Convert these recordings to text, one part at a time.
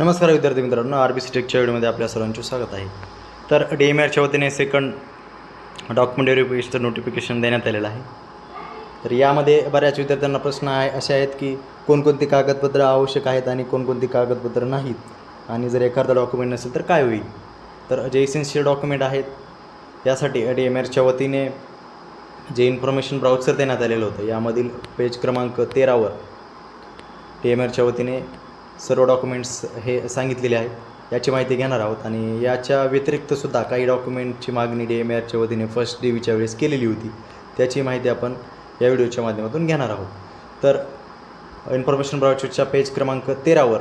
नमस्कार विद्यार्थी मित्रांनो आर बी सी टेकच्या व्हिडिओमध्ये आपल्या सर्वांचे स्वागत आहे. तर डी एम आरच्या वतीने सेकंड डॉक्युमेंट व्हेरिफिकेशनचं नोटिफिकेशन देण्यात आलेलं आहे. तर यामध्ये बऱ्याच विद्यार्थ्यांना प्रश्न आहे असे आहेत की कोणकोणती कागदपत्रं आवश्यक आहेत आणि कोणकोणती कागदपत्रं नाहीत? आणि जर एखादा डॉक्युमेंट नसेल तर काय होईल? तर जे इसेन्शियल डॉक्युमेंट आहेत यासाठी डी एम आरच्या वतीने जे इन्फॉर्मेशन ब्राउचर देण्यात आलेलं होतं यामधील पेज क्रमांक तेरावर डी एम आरच्या वतीने सर्व डॉक्युमेंट्स हे सांगितलेले आहेत. याची माहिती घेणार आहोत आणि याच्या व्यतिरिक्तसुद्धा काही डॉक्युमेंटची मागणी डी एम आरच्या वतीने फर्स्ट डी व्हीच्या वेळेस केलेली होती. त्याची माहिती आपण या व्हिडिओच्या माध्यमातून घेणार आहोत. तर इन्फॉर्मेशन ब्राउचरच्या पेज क्रमांक तेरावर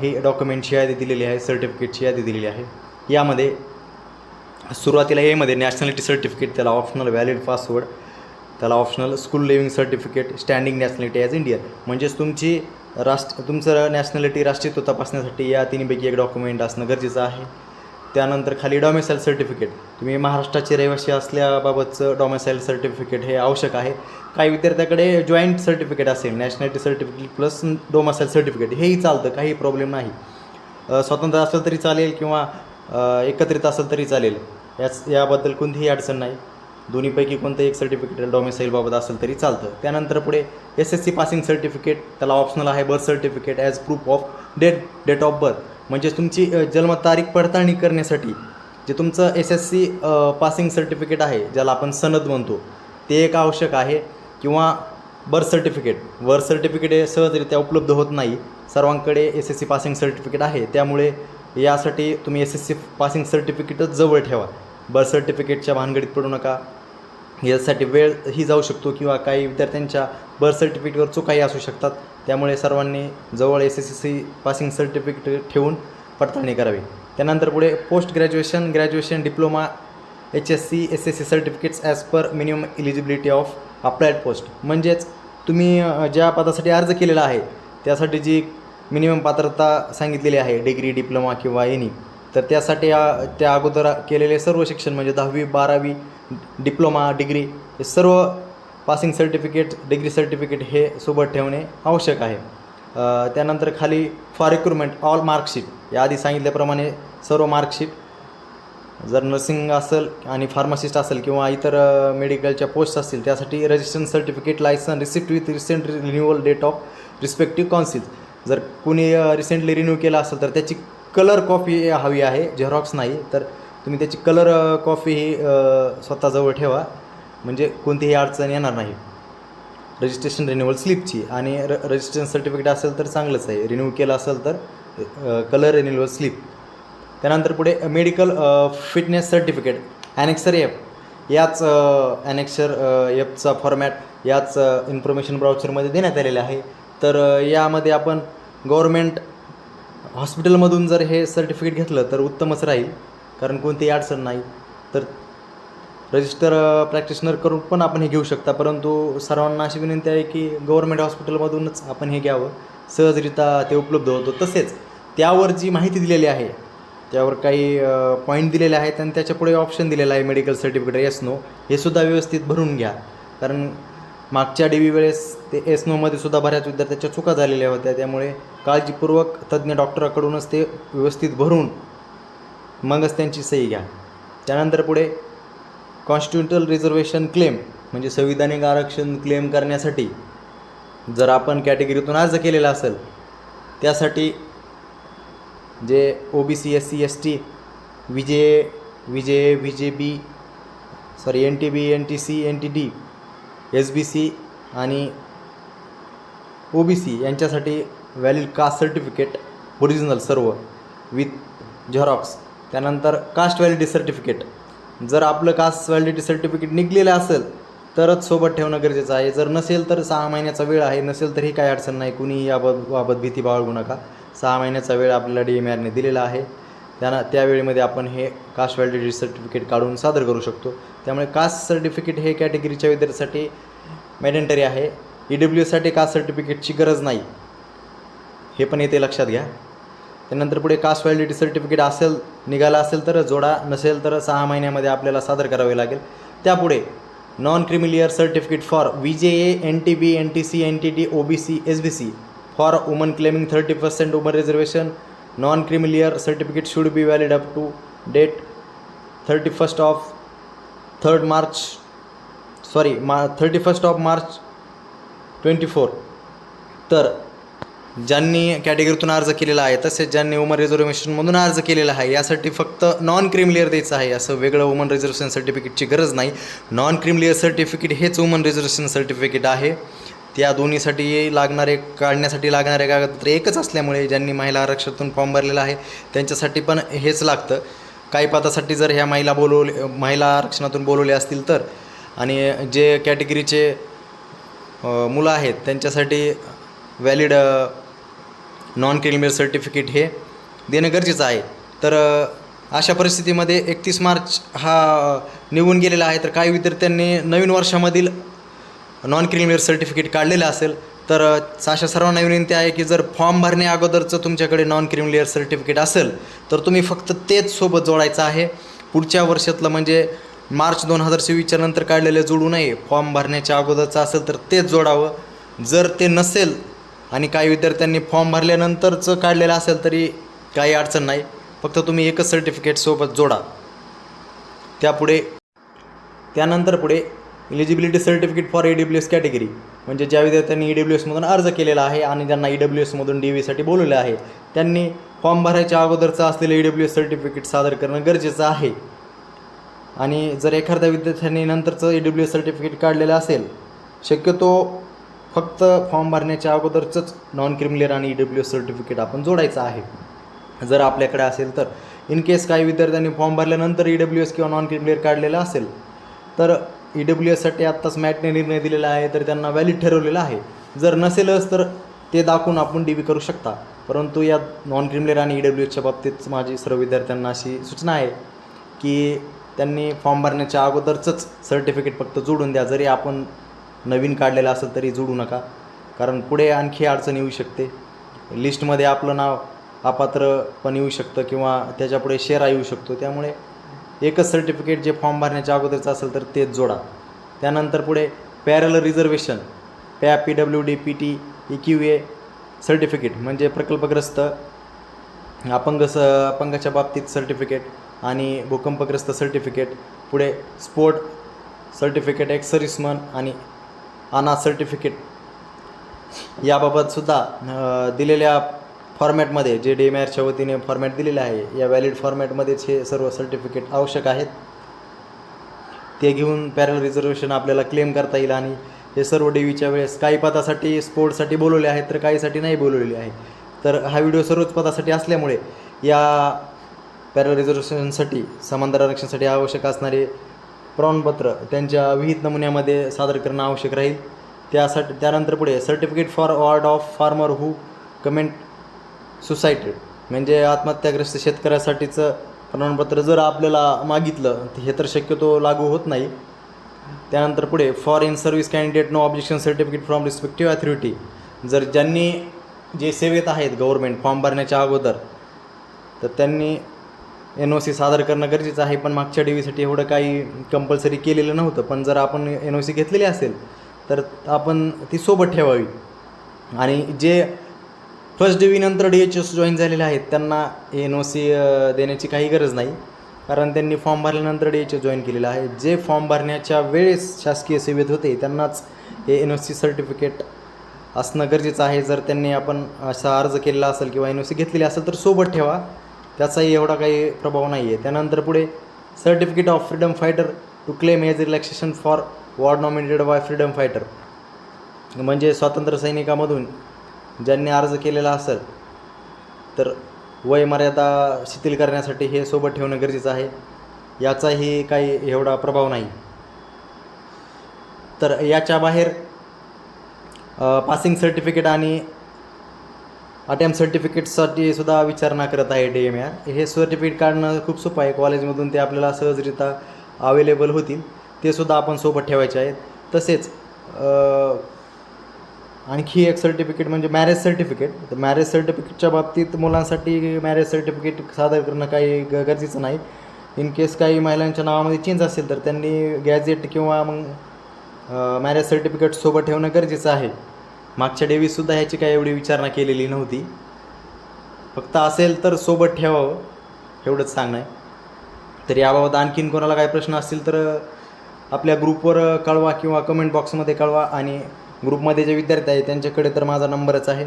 ही डॉक्युमेंटची यादी दिलेली आहे सर्टिफिकेटची यादी दिलेली आहे. यामध्ये सुरुवातीला एमध्ये नॅशनॅलिटी सर्टिफिकेट त्याला ऑप्शनल व्हॅलिड पासवर्ड त्याला optional school leaving certificate standing nationality as Indian म्हणजेच तुमची राष्ट्र तुमचं नॅशनॅलिटी राष्ट्रीयत्व तपासण्यासाठी या तिन्हीपैकी एक डॉक्युमेंट असणं गरजेचं आहे. त्यानंतर खाली डॉमेसाईल सर्टिफिकेट तुम्ही महाराष्ट्राचे रहिवासी असल्याबाबतचं डॉमेसाईल सर्टिफिकेट हे आवश्यक आहे. काही विद्यार्थ्याकडे जॉईंट सर्टिफिकेट असेल nationality certificate plus domicile certificate हेही चालतं काही प्रॉब्लेम नाही. स्वतंत्र असलं तरी चालेल किंवा एकत्रित असेल तरी चालेल. याच याबद्दल कोणतीही अडचण नाही. दोन्हीपैकी कोणतं एक सर्टिफिकेट डॉमिसाईलबाबत असेल तरी चालतं. त्यानंतर पुढे S S C passing certificate त्याला ऑप्शनल आहे birth certificate as proof of date date of birth म्हणजे तुमची जन्मतारीख पडताळणी करण्यासाठी जे तुमचं S S C passing certificate आहे ज्याला आपण सनद म्हणतो ते एक आवश्यक आहे. किंवा बर्थ सर्टिफिकेट बर्थ सर्टिफिकेट हे सहजरित्या उपलब्ध होत नाही. सर्वांकडे S S C passing certificate आहे. त्यामुळे यासाठी तुम्ही एस एस सी पासिंग सर्टिफिकेटच जवळ ठेवा. बर्थ सर्टिफिकेटच्या भानगडीत पडू नका. यासाठी वेळ ही जाऊ शकतो किंवा काही विद्यार्थ्यांच्या बर्थ सर्टिफिकेटवर चुकाही असू शकतात. त्यामुळे सर्वांनी जवळ S S C passing certificate ठेवून पडताळणी करावी. त्यानंतर पुढे post graduation graduation diploma H S C S S C certificates as per minimum eligibility of applied post म्हणजेच तुम्ही ज्या पदासाठी अर्ज केलेला आहे त्यासाठी जी मिनिमम पात्रता सांगितलेली आहे डिग्री डिप्लोमा किंवा एनी तर त्यासाठी त्या अगोदर केलेले सर्व शिक्षण म्हणजे दहावी बारावी डिप्लोमा डिग्री हे सर्व पासिंग सर्टिफिकेट डिग्री सर्टिफिकेट हे सोबत ठेवणे आवश्यक आहे. त्यानंतर खाली फॉर रिक्रुटमेंट ऑल मार्कशीट या आधी सांगितल्याप्रमाणे सर्व मार्कशीट जर नर्सिंग असेल आणि फार्मासिस्ट असेल किंवा इतर मेडिकलच्या पोस्ट असतील त्यासाठी registration certificate license receipt with recent renewal date of respective council. जर कुणी रिसेंटली रिन्यू केला असेल तर त्याची कलर कॉफी हवी आहे झेरॉक्स नाही तर तुम्ही त्याची कलर कॉफी ही स्वतःजवळ ठेवा. म्हणजे कोणतीही अडचण येणार नाही. रजिस्ट्रेशन रिन्युअल स्लिपची आणि र रजिस्ट्रेशन सर्टिफिकेट असेल तर चांगलंच आहे. रिन्यू केलं असेल तर कलर रिन्युअल स्लिप त्यानंतर पुढे medical fitness certificate annexure F याच ॲनेक्सर एफचा फॉर्मॅट याच इन्फॉर्मेशन ब्राउचरमध्ये देण्यात आलेलं आहे. तर यामध्ये आपण गव्हर्मेंट हॉस्पिटलमधून जर हे सर्टिफिकेट घेतलं तर उत्तमच राहील कारण कोणतीही अडचण नाही. तर रजिस्टर प्रॅक्टिशनर करून पण आपण हे घेऊ शकता. परंतु सर्वांना अशी विनंती आहे की गव्हर्मेंट हॉस्पिटलमधूनच आपण हे घ्यावं. सहजरित्या ते उपलब्ध होतो. तसेच त्यावर जी माहिती दिलेली आहे त्यावर काही पॉईंट दिलेले आहेत आणि त्याच्या पुढे ऑप्शन दिलेलं आहे मेडिकल सर्टिफिकेट येस नो हे सुद्धा व्यवस्थित भरून घ्या. कारण मागच्या डी वेळेस ते एस नोमध्ये सुद्धा बऱ्याच विद्यार्थ्याच्या चुका झालेल्या होत्या. त्यामुळे काळजीपूर्वक तज्ज्ञ डॉक्टराकडूनच ते व्यवस्थित भरून मगच त्यांची सही घ्या. त्यानंतर पुढे कॉन्स्टिट्युटल रिझर्वेशन क्लेम म्हणजे संविधानिक आरक्षण क्लेम करण्यासाठी जर आपण कॅटेगरीतून अर्ज केलेला असेल त्यासाठी जे O B C S C S T V J V J V J J B sorry N T B N T C N T D S B C आणि ओ बी सी यांच्यासाठी valid caste certificate original सर्व with Xerox त्यानंतर caste validity certificate जर आपलं caste validity certificate निघलेलं असेल तरच सोबत ठेवणं गरजेचं आहे. जर नसेल तर सहा महिन्याचा वेळ आहे. नसेल तरी काही अडचण नाही. कुणी याबाबत बाबत भीती बाळगू नका. सहा महिन्याचा वेळ आपल्याला डी एम आरने दिलेला आहे. त्यांना त्यावेळेमध्ये आपण हे कास्ट व्हॅलिडिटी सर्टिफिकेट काढून सादर करू शकतो. त्यामुळे कास्ट सर्टिफिकेट हे कॅटेगरीच्या विद्यार्थ्यासाठी मॅडेंटरी आहे. ई डब्ल्यू एससाठी कास्ट सर्टिफिकेटची गरज नाही. हे पण येते लक्षात घ्या. त्यानंतर पुढे कास्ट व्हॅलिडिटी सर्टिफिकेट असेल निघाला असेल तर जोडा नसेल तर सहा महिन्यामध्ये आपल्याला सादर करावे लागेल. त्यापुढे non creamy layer certificate for V J A N T B N T C N T D O B C S B C for woman claiming thirty percent woman reservation non creamy layer certificate should be valid up to date thirty first of third March sorry मा thirty first of March twenty four तर ज्यांनी कॅटेगरीतून अर्ज केलेला आहे तसेच ज्यांनी woman रिझर्वेशनमधून अर्ज केलेला आहे यासाठी फक्त नॉन क्रिमिलियर द्यायचं आहे असं वेगळं वुमन रिझर्वेशन सर्टिफिकेटची गरज नाही. नॉन क्रिमिलियर सर्टिफिकेट हेच वुमन रिझर्वेशन सर्टिफिकेट आहे. त्या दोन्हीसाठी लागणारे काढण्यासाठी लागणारे कागदपत्र एकच असल्यामुळे ज्यांनी महिला आरक्षणातून फॉर्म भरलेला आहे त्यांच्यासाठी पण हेच लागतं. काही पदासाठी जर ह्या महिला बोलवले महिला आरक्षणातून बोलवले असतील तर. आणि जे कॅटेगरीचे मुलं आहेत त्यांच्यासाठी व्हॅलिड नॉन क्रिमिनल सर्टिफिकेट हे देणं गरजेचं आहे. तर अशा परिस्थितीमध्ये एकतीस मार्च हा निघून गेलेला आहे. तर काही विद्यार्थ्यांनी नवीन वर्षामधील नॉन क्रिमिनल सर्टिफिकेट काढलेलं असेल तर अशा सर्वांना विनंती आहे की जर फॉर्म भरण्या अगोदरचं तुमच्याकडे नॉन क्रिमिनल सर्टिफिकेट असेल तर तुम्ही फक्त तेच सोबत जोडायचं आहे. पुढच्या वर्षातलं म्हणजे मार्च दोन हजार चोवीसच्या नंतर काढलेलं जोडू नये. फॉर्म भरण्याच्या अगोदरचं असेल तर तेच जोडावं. जर ते नसेल आणि काही विद्यार्थ्यांनी फॉर्म भरल्यानंतरचं काढलेलं असेल तरी काही अडचण नाही. फक्त तुम्ही एकच सर्टिफिकेट सोबत जोडा. त्यापुढे त्यानंतर पुढे eligibility certificate for E W S category म्हणजे ज्या विद्यार्थ्यांनी ई डब्ल्यू एसमधून अर्ज केलेला आहे आणि ज्यांना ई डब्ल्यू एसमधून डी व्हीसाठी बोलवले आहे त्यांनी फॉर्म भरायच्या अगोदरचं असलेलं ई डब्ल्यू एस सर्टिफिकेट सादर करणं गरजेचं आहे. आणि जर एखाद्या विद्यार्थ्यांनी नंतरचं ई डब्ल्यू एस सर्टिफिकेट काढलेलं असेल शक्यतो फक्त फॉर्म भरण्याच्या अगोदरचंच नॉन क्रिमिलियर आणि ई डब्ल्यू एस सर्टिफिकेट आपण जोडायचं आहे. जर आपल्याकडे असेल तर इन केस काही विद्यार्थ्यांनी फॉर्म भरल्यानंतर ई डब्ल्यू एस किंवा नॉन क्रिमिलियर काढलेला असेल तर ई डब्ल्यू एससाठी आत्ताच मॅटने निर्णय दिलेला आहे तर त्यांना व्हॅलिड ठरवलेला आहे. जर नसेलच तर ते दाखवून आपण डी बी करू शकता. परंतु या नॉन क्रिमलेअर आणि ई डब्ल्यू एसच्या बाबतीत माझी सर्व विद्यार्थ्यांना अशी सूचना आहे की त्यांनी फॉर्म भरण्याच्या अगोदरचंच सर्टिफिकेट फक्त जोडून द्या. जरी आपण नवीन काढलेलं असेल तरी जोडू नका. कारण पुढे आणखी अडचण येऊ शकते. लिस्टमध्ये आपलं नाव अपात्र पण येऊ शकतं किंवा त्याच्यापुढे शेरा येऊ शकतो. त्यामुळे एकच सर्टिफिकेट जे फॉर्म भरण्याच्या अगोदरचं असेल तर तेच जोडा. त्यानंतर पुढे पॅरल रिझर्वेशन पॅ P W D P T E Q A certificate म्हणजे प्रकल्पग्रस्त अपंग स अपंगाच्या बाबतीत सर्टिफिकेट आणि भूकंपग्रस्त सर्टिफिकेट पुढे स्पोर्ट सर्टिफिकेट एक्सरिसमन आणि अनाथ सर्टिफिकेट याबाबतसुद्धा दिलेल्या फॉर्मॅटमध्ये जे डी एम आरच्या वतीने फॉर्मॅट दिलेलं आहे या व्हॅलिड फॉर्मॅटमध्येच हे सर्व सर्टिफिकेट आवश्यक आहेत. ते घेऊन पॅरल रिझर्वेशन आपल्याला क्लेम करता येईल आणि हे सर्व डेवीच्या वेळेस काही पदासाठी स्पोर्टसाठी बोलवले आहेत तर काहीसाठी नाही बोलवलेले आहे. तर हा व्हिडिओ सर्वच पदासाठी असल्यामुळे या पॅरल रिझर्वेशनसाठी समांतर आरक्षणासाठी आवश्यक असणारे प्रमाणपत्र त्यांच्या विहित नमुन्यामध्ये सादर करणं आवश्यक राहील. त्यासाठी त्यानंतर पुढे certificate for ward of farmer who commit suicided. म्हणजे आत्महत्याग्रस्त शेतकऱ्यासाठीचं प्रमाणपत्र जर आपल्याला मागितलं तर हे तर शक्यतो लागू होत नाही. त्यानंतर पुढे foreign service candidate no objection certificate from respective authority जर ज्यांनी जे सेवेत आहेत गव्हर्मेंट फॉर्म भरण्याच्या अगोदर तर त्यांनी एन ओ सी सादर करणं गरजेचं आहे. पण मागच्या डीवीसाठी एवढं काही कंपल्सरी केलेलं नव्हतं. पण जर आपण एन ओ सी घेतलेली असेल तर आपण ती सोबत ठेवावी. आणि जे फर्स्ट डी नंतर डी एच एस जॉईन झालेले आहेत. त्यांना एन ओ सी देण्याची काही गरज नाही. कारण त्यांनी फॉर्म भरल्यानंतर डी एच एस जॉईन केलेलं आहे. जे फॉर्म भरण्याच्या वेळेस शासकीय सेवेत होते त्यांनाच हे एन ओ सी सर्टिफिकेट असणं गरजेचं आहे. जर त्यांनी आपण असा अर्ज केलेला असेल किंवा एन ओ सी घेतलेली असेल तर सोबत ठेवा. त्याचाही एवढा काही प्रभाव नाही आहे त्यानंतर पुढे certificate of freedom fighter to claim age relaxation for ward nominated by freedom fighter म्हणजे स्वातंत्र्य सैनिकामधून ज्यांनी अर्ज केलेला असेल तर वयमर्यादा शिथिल करण्यासाठी हे सोबत ठेवणं गरजेचं आहे. याचाही काही एवढा प्रभाव नाही. तर याच्या बाहेर पासिंग सर्टिफिकेट आणि अटेम्प सर्टिफिकेटसाठी सुद्धा विचारणा करत आहे डी एम आर हे सर्टिफिकेट काढणं खूप सोपं आहे. कॉलेजमधून ते आपल्याला सहजरित्या अवेलेबल होतील. ते सुद्धा आपण सोबत ठेवायचे आहेत. तसेच आणखी एक सर्टिफिकेट म्हणजे मॅरेज सर्टिफिकेट तर मॅरेज सर्टिफिकेटच्या बाबतीत मुलांसाठी मॅरेज सर्टिफिकेट सादर करणं काही ग गरजेचं नाही. इन केस काही महिलांच्या नावामध्ये चेंज असेल तर त्यांनी गॅजेट किंवा मग मॅरेज सर्टिफिकेट सोबत ठेवणं गरजेचं आहे. मागच्या डेवीसुद्धा ह्याची काही एवढी विचारणा केलेली नव्हती. फक्त असेल तर सोबत ठेवावं एवढंच सांगणं आहे. तर याबाबत आणखीन कोणाला काही प्रश्न असतील तर आपल्या ग्रुपवर कळवा किंवा कमेंट बॉक्समध्ये कळवा आणि ग्रुपमध्ये जे विद्यार्थी आहे त्यांच्याकडे तर माझा नंबरच आहे.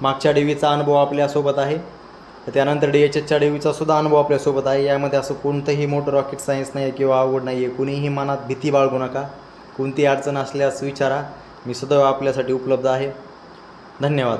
मागच्या डेवीचा अनुभव आपल्यासोबत आहे. त्यानंतर डी एच एचच्या डेवीचा सुद्धा अनुभव आपल्यासोबत आहे. यामध्ये असं कोणतंही मोठं रॉकेट सायन्स नाही आहे किंवा आवड नाही आहे कुणीही मनात भीती बाळगू नका. कोणती अडचण असल्यास विचारा. मी सदैव आपल्यासाठी उपलब्ध आहे. धन्यवाद.